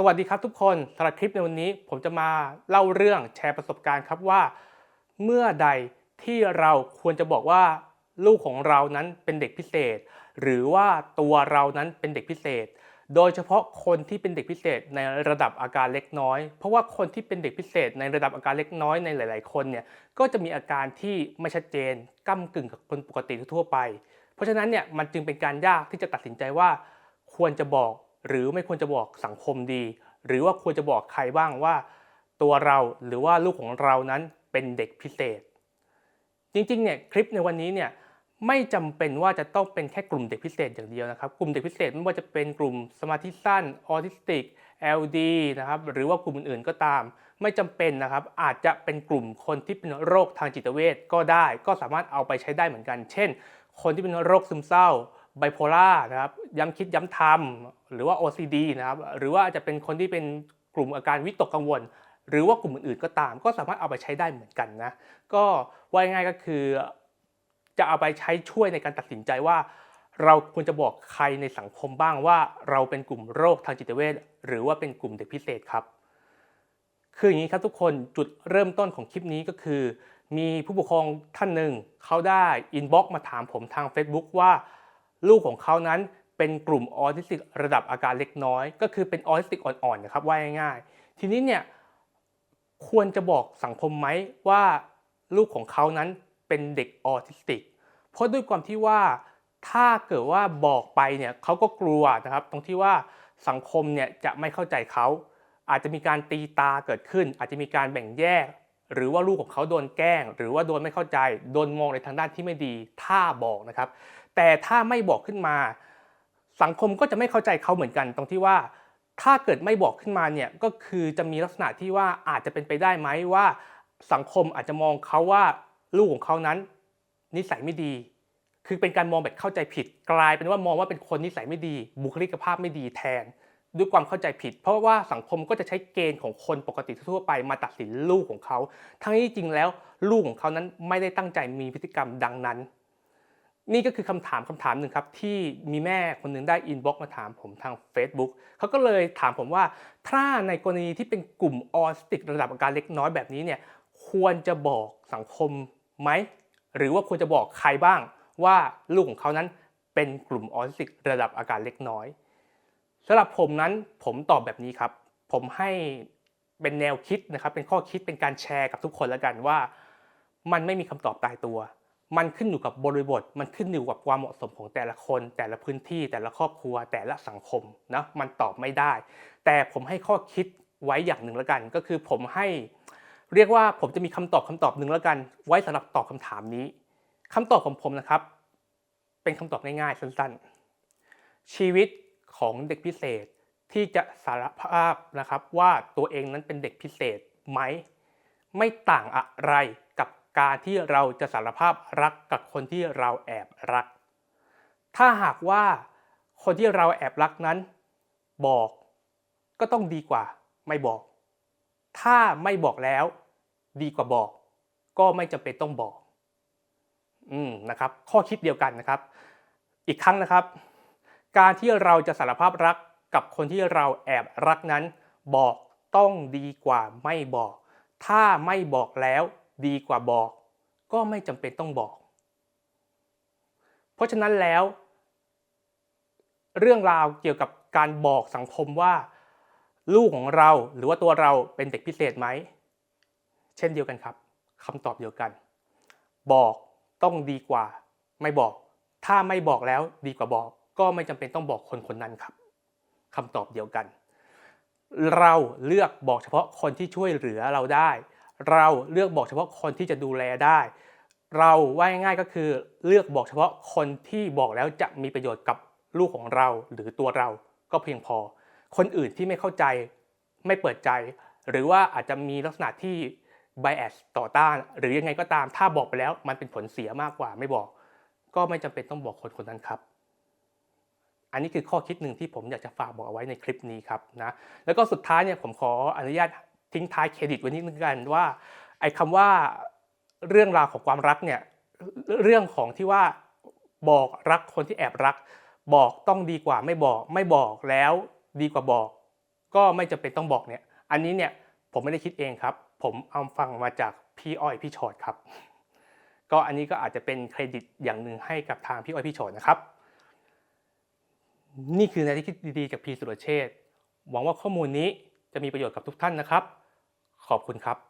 สวัสดีครับทุกคนสำหรับคลิปในวันนี้ผมจะมาเล่าเรื่องแชร์ประสบการณ์ครับว่า เมื่อใดที่เราควรจะบอกว่าลูกของเรานั้นเป็นเด็กพิเศษ หรือว่าตัวเรานั้นเป็นเด็กพิเศษ โดยเฉพาะคนที่เป็นเด็กพิเศษในระดับอาการเล็กน้อย เพราะว่าคนที่เป็นเด็กพิเศษในระดับอาการเล็กน้อยในหลาย ๆ คนเนี่ยก็จะมีอาการที่ไม่ชัดเจนก้ากึ่งกับคนปกติทั่วไป เพราะฉะนั้นเนี่ยมันจึงเป็นการยากที่จะตัดสินใจว่าควรจะบอก หรือไม่ควรจะบอกสังคมดี หรือว่าควรจะบอกใครบ้างว่า ตัวเราหรือว่าลูกของเรานั้นเป็นเด็กพิเศษ จริงๆเนี่ยคลิปในวันนี้เนี่ยไม่จำเป็นว่าจะต้องเป็นแค่กลุ่มเด็กพิเศษอย่างเดียวนะครับ กลุ่มเด็กพิเศษไม่ว่าจะเป็นกลุ่มสมาธิสั้นออทิสติก LD นะครับหรือว่ากลุ่มอื่นๆก็ตาม ไม่จำเป็นนะครับ อาจจะเป็นกลุ่มคนที่เป็นโรคทางจิตเวชก็ได้ ก็สามารถเอาไปใช้ได้เหมือนกัน เช่น คนที่เป็นโรคซึมเศร้า ไบโพล่านะครับย้ำคิดย้ำทำหรือว่า OCD นะครับหรือว่าอาจจะเป็นคนที่เป็นกลุ่มอาการวิตกกังวล หรือว่ากลุ่มอื่นๆก็ตาม ก็สามารถเอาไปใช้ได้เหมือนกันนะก็ว่าง่ายก็คือ จะเอาไปใช้ช่วยในการตัดสินใจว่า เราควรจะบอกใครในสังคมบ้างว่า เราเป็นกลุ่มโรคทางจิตเวชหรือว่าเป็นกลุ่มเด็กพิเศษครับคืออย่างนี้ครับทุกคนจุดเริ่มต้นของคลิปนี้ก็คือ มีผู้ปกครองท่านหนึ่งเขาได้อินบ็อกมาถามผมทาง Facebook ว่า ลูกของเขานั้นเป็นกลุ่มออทิสติกระดับอาการเล็กน้อย ก็คือเป็นออทิสติกอ่อนๆนะครับว่าง่ายๆ ทีนี้เนี่ยควรจะบอกสังคมไหมว่าลูกของเขานั้นเป็นเด็กออทิสติก เพราะด้วยความที่ว่าถ้าเกิดว่าบอกไปเนี่ยเขาก็กลัวนะครับ ตรงที่ว่าสังคมเนี่ยจะไม่เข้าใจเขา อาจจะมีการตีตาเกิดขึ้น อาจจะมีการแบ่งแยก หรือว่าลูกของเขาโดนแกล้ง หรือว่าโดนไม่เข้าใจ โดนมองในทางด้านที่ไม่ดี ถ้าบอกนะครับ แต่ถ้าไม่บอกขึ้นมา สังคมก็จะไม่เข้าใจเขาเหมือนกัน ตรงที่ว่า ถ้าเกิดไม่บอกขึ้นมาเนี่ยก็คือจะมีลักษณะที่ว่าอาจจะเป็นไปได้ไหมว่า สังคมอาจจะมองเขาว่าลูกของเขานั้น นิสัยไม่ดี คือเป็นการมองแบบเข้าใจผิด กลายเป็นว่ามองว่าเป็นคนนิสัยไม่ดี บุคลิกภาพไม่ดีแทน ด้วยความเข้าใจผิด เพราะว่าสังคมก็จะใช้เกณฑ์ของคนปกติทั่วไปมาตัดสินลูกของเขา ทั้งที่จริงแล้วลูกของเขานั้นไม่ได้ตั้งใจมีพฤติกรรมดังนั้น นี่ก็คือคำถามคำถามหนึ่งครับ ที่มีแม่คนหนึ่งได้อินบ็อกมาถามผมทาง Facebook เขาก็เลยถามผมว่า ถ้าในกรณีที่เป็นกลุ่มออสติกระดับอาการเล็กน้อยแบบนี้เนี่ยควรจะบอกสังคมไหมหรือว่าควรจะบอกใครบ้างว่าลูกของเขานั้นเป็นกลุ่มออสติกระดับอาการเล็กน้อย สำหรับผมนั้นผมตอบแบบนี้ครับ ผมให้เป็นแนวคิดนะครับ เป็นข้อคิดเป็นการแชร์กับทุกคนแล้วกันว่า มันไม่มีคำตอบตายตัว มันขึ้นอยู่กับบริบท มันขึ้นอยู่กับความเหมาะสมของแต่ละคน แต่ละพื้นที่ แต่ละครอบครัว แต่ละสังคมนะมันตอบไม่ได้ แต่ผมให้ข้อคิดไว้อย่างหนึ่งแล้วกัน ก็คือผมให้เรียกว่าผมจะมีคำตอบคำตอบหนึ่งแล้วกัน ไว้สำหรับตอบคำถามนี้คำตอบของผมนะครับ เป็นคำตอบง่ายๆสั้นๆ ชีวิต ของเด็กพิเศษที่จะสารภาพนะครับว่าตัวเองนั้นเป็นเด็กพิเศษไหม ไม่ต่างอะไรกับการที่เราจะสารภาพรักกับคนที่เราแอบรัก ถ้าหากว่าคนที่เราแอบรักนั้น บอกก็ต้องดีกว่าไม่บอก ถ้าไม่บอกแล้ว ดีกว่าบอก ก็ไม่จำเป็นต้องบอก อืมนะครับ ข้อคิดเดียวกันนะครับ อีกครั้งนะครับ การที่เราจะสารภาพรักกับคนที่เราแอบรักนั้น บอกต้องดีกว่าไม่บอก ถ้าไม่บอกแล้วดีกว่าบอก ก็ไม่จำเป็นต้องบอก เพราะฉะนั้นแล้ว เรื่องราวเกี่ยวกับการบอกสังคมว่า ลูกของเราหรือว่าตัวเราเป็นเด็กพิเศษไหม เช่นเดียวกันครับคำตอบเดียวกัน บอกต้องดีกว่า ไม่บอก ถ้าไม่บอกแล้วดีกว่าบอก ก็ไม่จำเป็นต้องบอกคนคนนั้นครับคำตอบเดียวกัน เราเลือกบอกเฉพาะคนที่ช่วยเหลือเราได้ เราเลือกบอกเฉพาะคนที่จะดูแลได้ เราว่าง่ายๆก็คือเลือกบอกเฉพาะคนที่บอกแล้วจะมีประโยชน์กับลูกของเราหรือตัวเราก็เพียงพอ คนอื่นที่ไม่เข้าใจไม่เปิดใจ หรือว่าอาจจะมีลักษณะที่ bias ต่อต้าน หรือยังไงก็ตามถ้าบอกไปแล้วมันเป็นผลเสียมากกว่าไม่บอก ก็ไม่จำเป็นต้องบอกคนคนนั้นครับ อันนี้คือข้อคิดหนึ่งที่ผมอยากจะฝากบอกเอาไว้ในคลิปนี้ครับนะแล้วก็สุดท้ายเนี่ยผมขออนุญาตทิ้งท้ายเครดิตไว้นิดนึงกันว่าไอ้คำว่าเรื่องราวของความรักเนี่ยเรื่องของที่ว่าบอกรักคนที่แอบรัก บอกต้องดีกว่าไม่บอก ไม่บอกแล้วดีกว่าบอก ก็ไม่จำเป็นต้องบอกเนี่ย อันนี้เนี่ยผมไม่ได้คิดเองครับ ผมเอาฟังมาจากพี่อ้อยพี่ชอดครับ ก็อันนี้ก็อาจจะเป็นเครดิตอย่างหนึ่งให้กับทางพี่อ้อยพี่ชอดนะครับ นี่คือแนวคิดดีๆจากพีสุรเชษหวังว่าข้อมูลนี้จะมีประโยชน์กับทุกท่านนะครับ ขอบคุณครับ